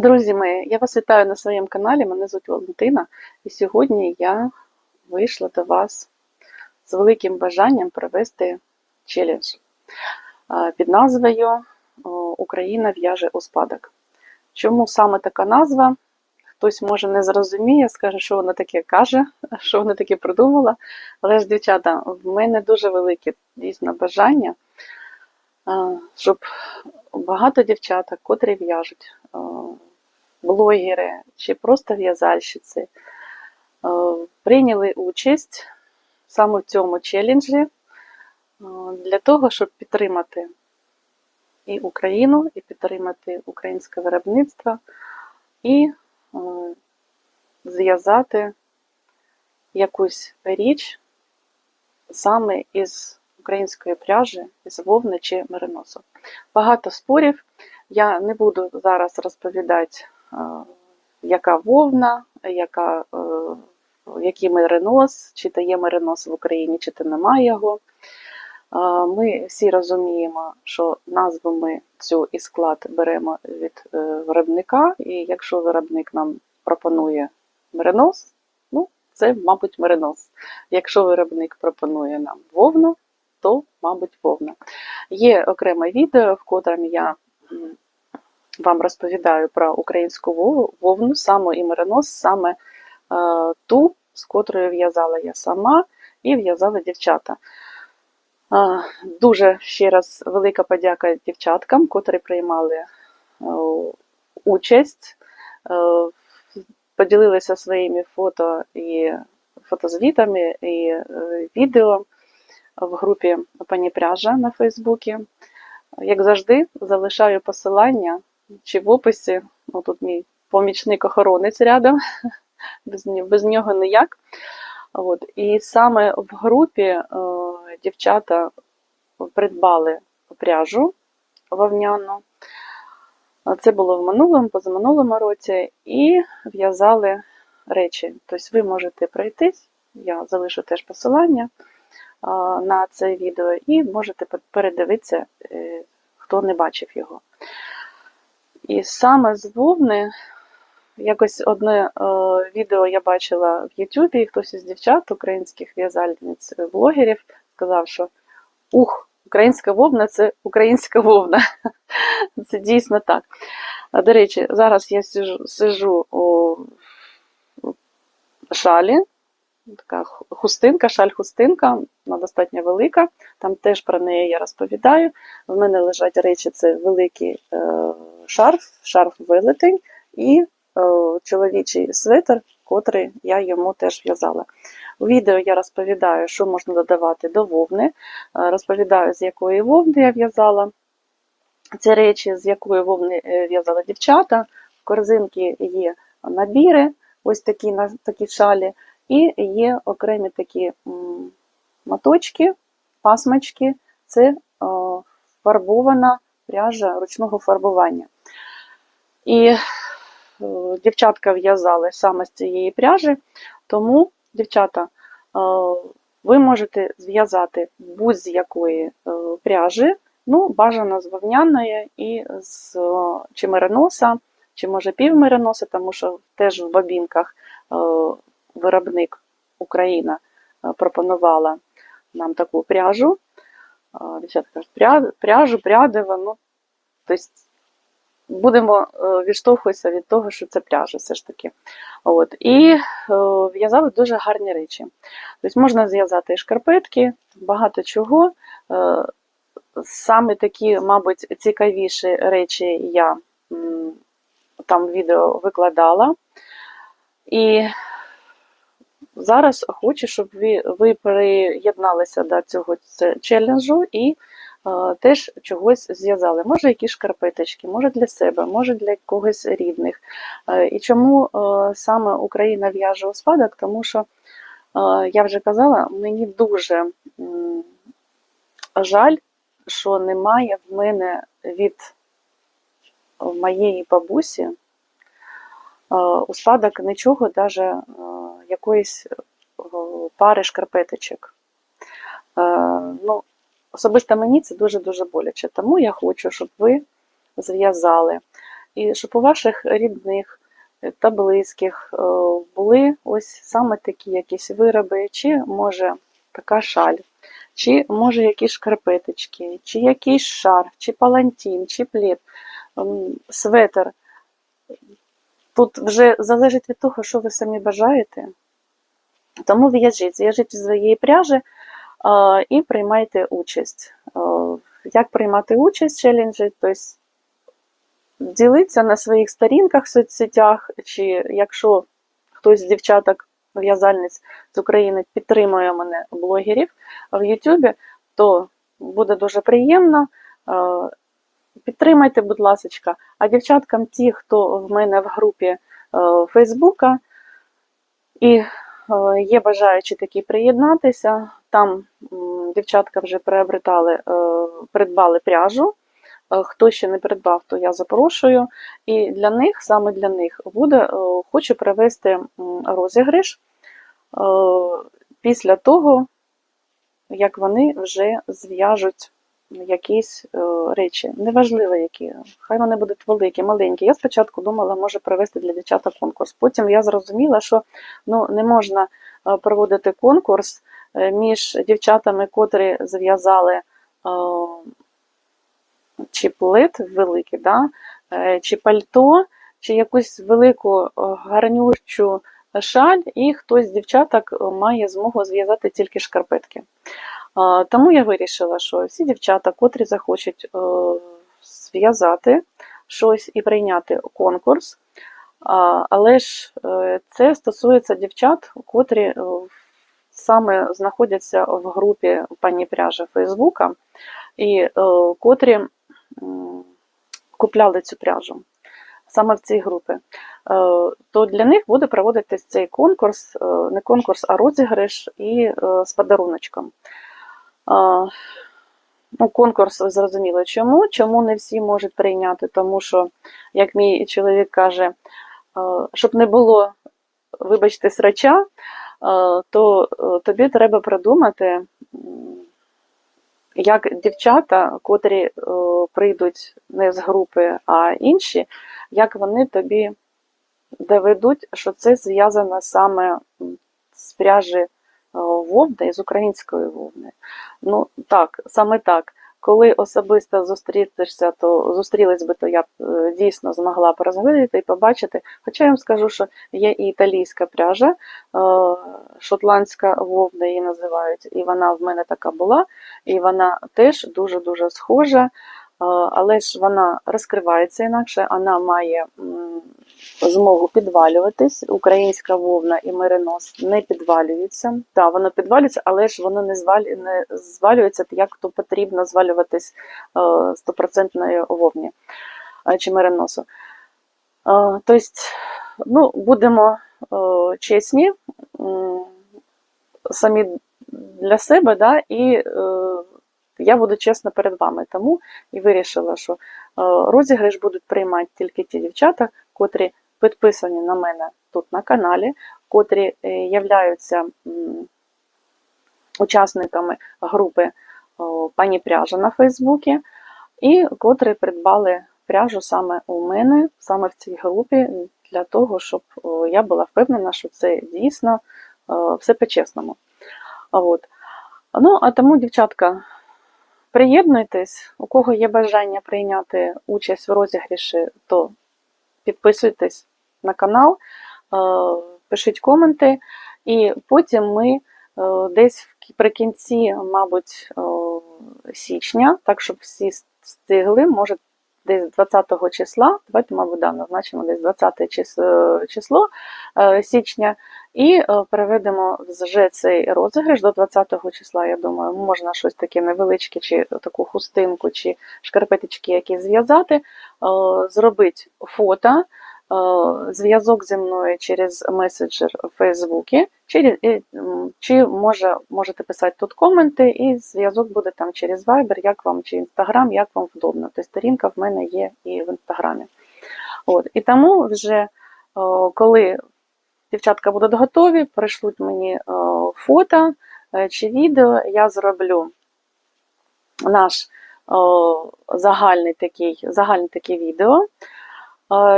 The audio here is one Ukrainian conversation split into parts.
Друзі мої, я вас вітаю на своєму каналі. Мене звуть Валентина, і сьогодні я вийшла до вас з великим бажанням провести челендж під назвою Україна в'яже у спадок. Чому саме така назва? Хтось може не зрозуміє, скаже, що вона таке каже, що вона таке придумала. Але ж, дівчата, в мене дуже велике дійсно бажання, щоб багато дівчаток, котрі в'яжуть, блогери чи просто в'язальщиці, е, прийняли участь саме в цьому челенджі е, для того, щоб підтримати і Україну, і підтримати українське виробництво, і е, зв'язати якусь річ саме із української пряжі, із вовни чи мериносу. Багато спорів. Я не буду зараз розповідати, яка вовна, яка, е, який меринос, чи то є меринос в Україні, чи то немає його. Ми всі розуміємо, що назву ми цю і склад беремо від е, виробника, і якщо виробник нам пропонує меринос, ну, це, мабуть, меринос. Якщо виробник пропонує нам вовну, то, мабуть, вовна. Є окреме відео, в котрому я вам розповідаю про українську вов- вовну, саме і меринос, саме ту, з котрою в'язала я сама і в'язали дівчата. Е, Дуже ще раз велика подяка дівчаткам, котрі приймали е, участь, е, поділилися своїми фото і фотозвітами і відео в групі Пані Пряжа на Фейсбуці. Як завжди, залишаю посилання чи в описі. Ну, тут мій помічник охоронець рядом, без, без нього ніяк. От. І саме в групі е, дівчата придбали пряжу вовняну. Це було в минулому, позаминулому році, і в'язали речі. Тобто ви можете пройтись, я залишу теж посилання а, на це відео, і можете передивитися, е, хто не бачив його. І саме з вовни, якось одне е, відео я бачила в Ютубі, хтось із дівчат, українських в'язальниць, е, блогерів, сказав, що ух, українська вовна це українська вовна. Це дійсно так. До речі, зараз я сижу, сижу у шалі, така хустинка, шаль-хустинка, вона достатньо велика. Там теж про неї я розповідаю. В мене лежать речі, це великий е, шарф, шарф велетень і е, чоловічий светр, котрий я йому теж в'язала. У відео я розповідаю, що можна додавати до вовни, е, розповідаю, з якої вовни я в'язала. Ці речі, з якої вовни в'язала дівчата. В корзинки є набіри, ось такі, такі шалі, і є окремі такі м, моточки, пасмочки. Це фарбована пряжа ручного фарбування. І е, дівчатка в'язали саме з цієї пряжі, тому, дівчата, е, ви можете зв'язати будь-з якої е, пряжі, ну, бажано з вовняної і з е, чи мериноса, чи може півмериноса, тому що теж в бобінках е, виробник Україна е, пропонувала нам таку пряжу. Е, пряжу, прядиво, ну, тобто будемо е, відштовхуватися від того, що це пряжа все ж таки. От. І в'язали дуже гарні речі. Тобто можна зв'язати і шкарпетки, багато чого. Саме такі, мабуть, цікавіші речі я там відео викладала. І зараз хочу, щоб ви, ви приєдналися до цього челенджу і е, теж чогось зв'язали. Може, якісь шкарпеточки, може для себе, може для когось рідних. Е, і чому е, саме Україна в'яже у спадок? Тому що, е, я вже казала, мені дуже м, жаль, що немає в мене від моєї бабусі е, у спадок нічого, навіть якоїсь е, пари шкарпеточок. Е, Ну, особисто мені це дуже-дуже боляче. Тому я хочу, щоб ви зв'язали. і щоб у ваших рідних та близьких е, були ось саме такі якісь вироби, чи може така шаль, чи може якісь шкарпеточки, чи якийсь шарф, чи палантін, чи плід, светр. Тут вже залежить від того, що ви самі бажаєте. Тому в'яжіть, зв'яжіть зі своєї пряжі е, і приймайте участь. Е, Як приймати участь в челенджі? Тобто ділитися на своїх сторінках в соцсетях, чи якщо хтось з дівчаток в'язальниць з України підтримує мене блогерів в Ютубі, то буде дуже приємно. Е, Підтримайте, будь ласка. А дівчаткам, ті, хто в мене в групі е, Фейсбука, і е, є бажаючі такі приєднатися, там дівчатка вже приобретали, е, придбали пряжу. Хто ще не придбав, то я запрошую. І для них, саме для них, буде, хочу провести розіграш після того, як вони вже зв'яжуть якісь е, речі. Неважливо які, хай вони будуть великі, маленькі. Я спочатку думала, може провести для дівчата конкурс. Потім я зрозуміла, що ну, не можна е, проводити конкурс е, між дівчатами, котрі зв'язали. чи плит великий, да? чи пальто, чи якусь велику гарнючу шаль, і хтось з дівчаток має змогу зв'язати тільки шкарпетки. Тому я вирішила, що всі дівчата, котрі захочуть е, зв'язати щось і прийняти конкурс, але ж е, це стосується дівчат, котрі е, саме знаходяться в групі пані пряжа Фейсбука, і котрі купляли цю пряжу саме в цій групі, то для них буде проводитись цей конкурс, не конкурс, а розіграш і з подаруночком. Ну, конкурс ви зрозуміли чому. Чому не всі можуть прийняти? Тому що, як мій чоловік каже, е, щоб не було, вибачте, срача, е, то е, тобі треба придумати, як дівчата, котрі прийдуть не з групи, а інші, як вони тобі доведуть, що це зв'язано саме з пряжі вовни і з української вовни. Ну так, саме так. Коли особисто зустрітишся, то зустрілись би, то я б е, дійсно змогла б розглядати і побачити. Хоча я вам скажу, що є і італійська пряжа, е, шотландська вовна її називають, і вона в мене така була, і вона теж дуже-дуже схожа, е, але ж вона розкривається інакше, вона має змогу підвалюватись. Українська вовна і меринос не підвалюються. Так, воно підвалюється, але ж воно не, не звалюється, як то потрібно звалюватись е, стопроцентної вовні е, чи мериносу. Е, Тобто, ну, будемо чесні самі для себе, да, і я буду чесна перед вами. Тому і вирішила, що е, розіграш будуть приймати тільки ті дівчата, котрі підписані на мене тут на каналі, котрі е, являються учасниками групи пані пряжа на Фейсбуці, і котрі придбали пряжу саме у мене, саме в цій групі, для того, щоб я була впевнена, що це дійсно е, все по-чесному. Ну, а тому, дівчатка, приєднуйтесь, у кого є бажання прийняти участь в розігріші, то підписуйтесь на канал, е, пишіть коменти, і потім ми е, десь при кінці, мабуть, січня, так щоб всі встигли, може десь 20 числа, давайте, мабуть, да, назначимо десь 20 е, число е, січня, і е, переведемо вже цей розіграш до 20 числа. Я думаю, можна щось таке невеличке, чи таку хустинку, чи шкарпеточки, які зв'язати, зробить фото, зв'язок зі мною через меседжер в Фейсбуці, чи, чи може, можете писати тут коменти, і зв'язок буде там через Viber, як вам, чи Instagram, як вам вдобно. Тобто сторінка в мене є і в інстаграмі. От. І тому вже коли дівчатка будуть готові, пришлють мені фото е, чи відео, я зроблю наш загальний такий, загальне таке відео.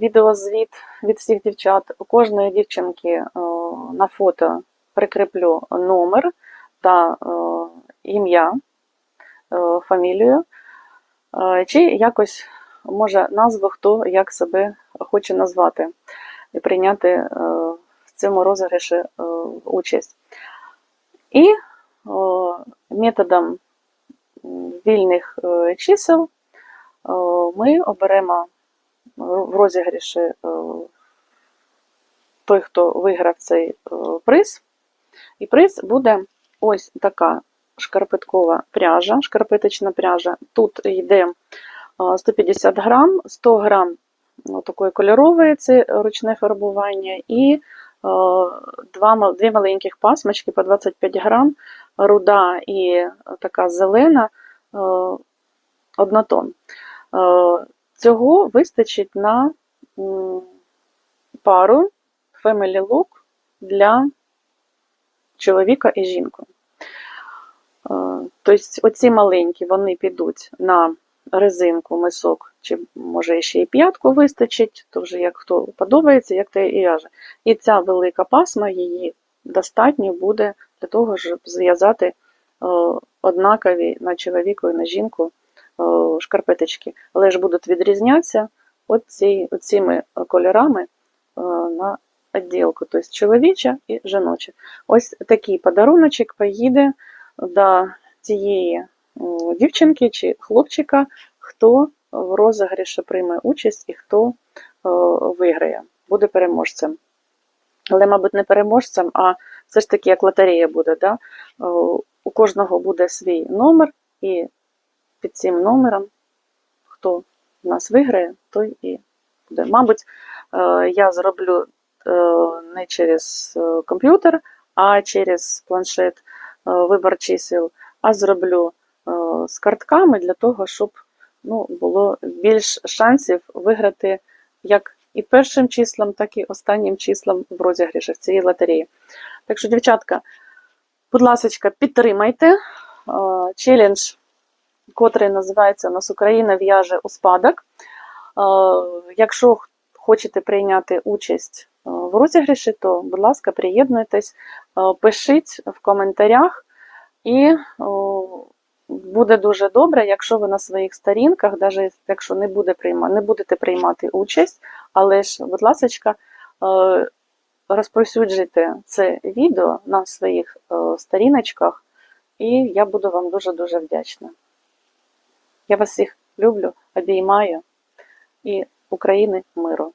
Відеозвіт від всіх дівчат. У кожної дівчинки е, на фото прикріплю номер та е, ім'я, е, фамілію, чи якось може назву, хто як себе хоче назвати і прийняти в цьому розіграші участь. І методом вільних чисел ми оберемо в розіграші е, той, хто виграв цей е, приз. І приз буде ось така шкарпеткова пряжа, шкарпеточна пряжа. Тут йде е, 150 грам, 100 грам ну, такої кольорової, це ручне фарбування, і е, дві маленьких пасмочки по 25 грам, руда і така зелена е, однотон. Цього вистачить на пару Family Look для чоловіка і жінки. Е, Тобто оці маленькі вони підуть на резинку, мисок, чи може ще і п'ятку вистачить, то вже як хто подобається, як те і в'яже. І ця велика пасма її достатньо буде для того, щоб зв'язати е, однакові на чоловіку і на жінку шкарпеточки, але ж будуть відрізнятися оці, оціми кольорами е, на відділку, тобто чоловіча і жіноча. Ось такий подаруночок поїде до цієї дівчинки чи хлопчика, хто в розіграші прийме участь і хто виграє, буде переможцем. Але, мабуть, не переможцем, а все ж таки як лотерея буде. Да? У кожного буде свій номер, і під цим номером, хто нас виграє, той і буде. Мабуть, е, я зроблю е, не через е, комп'ютер, а через планшет вибор чисел, а зроблю з картками для того, щоб ну, було більш шансів виграти як і першим числом, так і останнім числом в розіграші в цій лотереї. Так що, дівчатка, будь ласка, підтримайте челендж, котрий називається у нас Україна в'яже у спадок. Е, Якщо хочете прийняти участь е, в розіграші, то, будь ласка, приєднуйтесь, е, пишіть в коментарях, і буде дуже добре, якщо ви на своїх сторінках, навіть якщо не, буде не будете приймати участь, але ж, будь ласка, розповсюджуйте це відео на своїх сторіночках, і я буду вам дуже-дуже вдячна. Я вас всіх люблю, обіймаю і України миру.